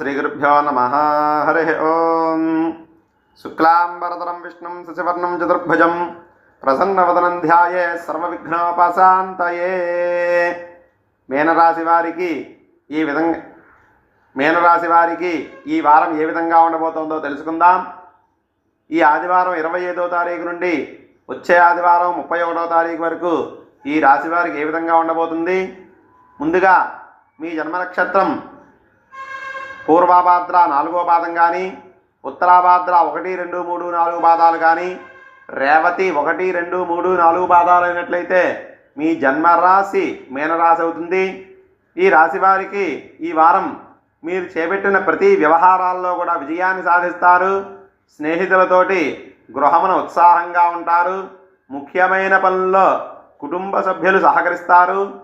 శ్రీగురుభ్యో నమ హరి ఓం శుక్లాంబరతరం విష్ణుం శశివర్ణం చతుర్భుజం ప్రసన్నవదనం ధ్యాయే సర్వవిఘ్నోపశాంతయే మీనరాశి వారికి ఈ విధంగా మీనరాశి వారికి ఈ వారం ఏ విధంగా ఉండబోతోందో తెలుసుకుందాం. ఈ ఆదివారం ఇరవై ఐదో తారీఖు నుండి వచ్చే ఆదివారం ముప్పై ఒకటో తారీఖు వరకు ఈ రాశి వారికి ఏ విధంగా ఉండబోతుంది? ముందుగా మీ జన్మ నక్షత్రం పూర్వాభాద్ర నాలుగో పాదం కానీ ఉత్తరాభాద్ర ఒకటి రెండు మూడు నాలుగు పాదాలు కానీ రేవతి ఒకటి రెండు మూడు నాలుగు పాదాలు అయినట్లయితే మీ జన్మరాశి మీనరాశి అవుతుంది. ఈ రాశి వారికి ఈ వారం మీరు చేపట్టిన ప్రతి వ్యవహారాల్లో కూడా విజయాన్ని సాధిస్తారు. స్నేహితులతోటి గృహమున ఉత్సాహంగా ఉంటారు. ముఖ్యమైన పనుల్లో కుటుంబ సభ్యులు సహకరిస్తారు.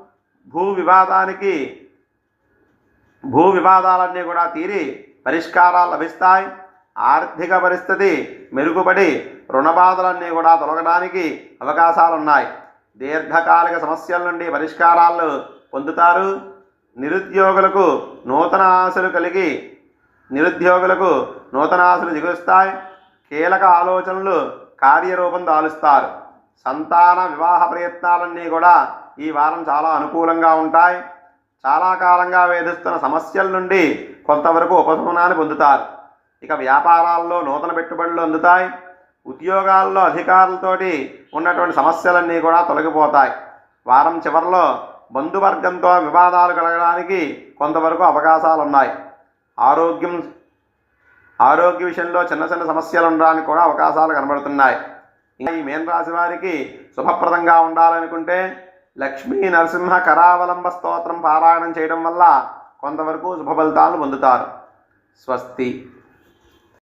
భూ వివాదానికి భూ వివాదాలన్నీ కూడా తీరి పరిష్కారాలు లభిస్తాయి. ఆర్థిక పరిస్థితి మెరుగుపడి రుణబాధలన్నీ కూడా తొలగడానికి అవకాశాలు ఉన్నాయి దీర్ఘకాలిక సమస్యల నుండి పరిష్కారాలు పొందుతారు. నిరుద్యోగులకు నూతన ఆశలు కలిగి నిరుద్యోగులకు నూతన ఆశలు దిగుస్తాయి కీలక ఆలోచనలు కార్యరూపం దాలుస్తారు. సంతాన వివాహ ప్రయత్నాలన్నీ కూడా ఈ వారం చాలా అనుకూలంగా ఉంటాయి. చాలా కాలంగా వేధిస్తున్న సమస్యల నుండి కొంతవరకు ఉపశమనాన్ని పొందుతారు. ఇక వ్యాపారాల్లో నూతన పెట్టుబడులు అందుతాయి. ఉద్యోగాల్లో అధికారులతోటి ఉన్నటువంటి సమస్యలన్నీ కూడా తొలగిపోతాయి. వారం చివరిలో బంధువర్గంతో వివాదాలు కలగడానికి కొంతవరకు అవకాశాలు ఉన్నాయి ఆరోగ్యం ఆరోగ్య విషయంలో చిన్న చిన్న సమస్యలు ఉండడానికి కూడా అవకాశాలు కనబడుతున్నాయి. ఈ మేన్ రాశి వారికి శుభప్రదంగా ఉండాలనుకుంటే లక్ష్మీ నరసింహ కరావలంబ స్తోత్రం పారాయణం చేయడం వల్ల కొంతవరకు శుభ ఫలితాలను పొందుతారు. స్వస్తి.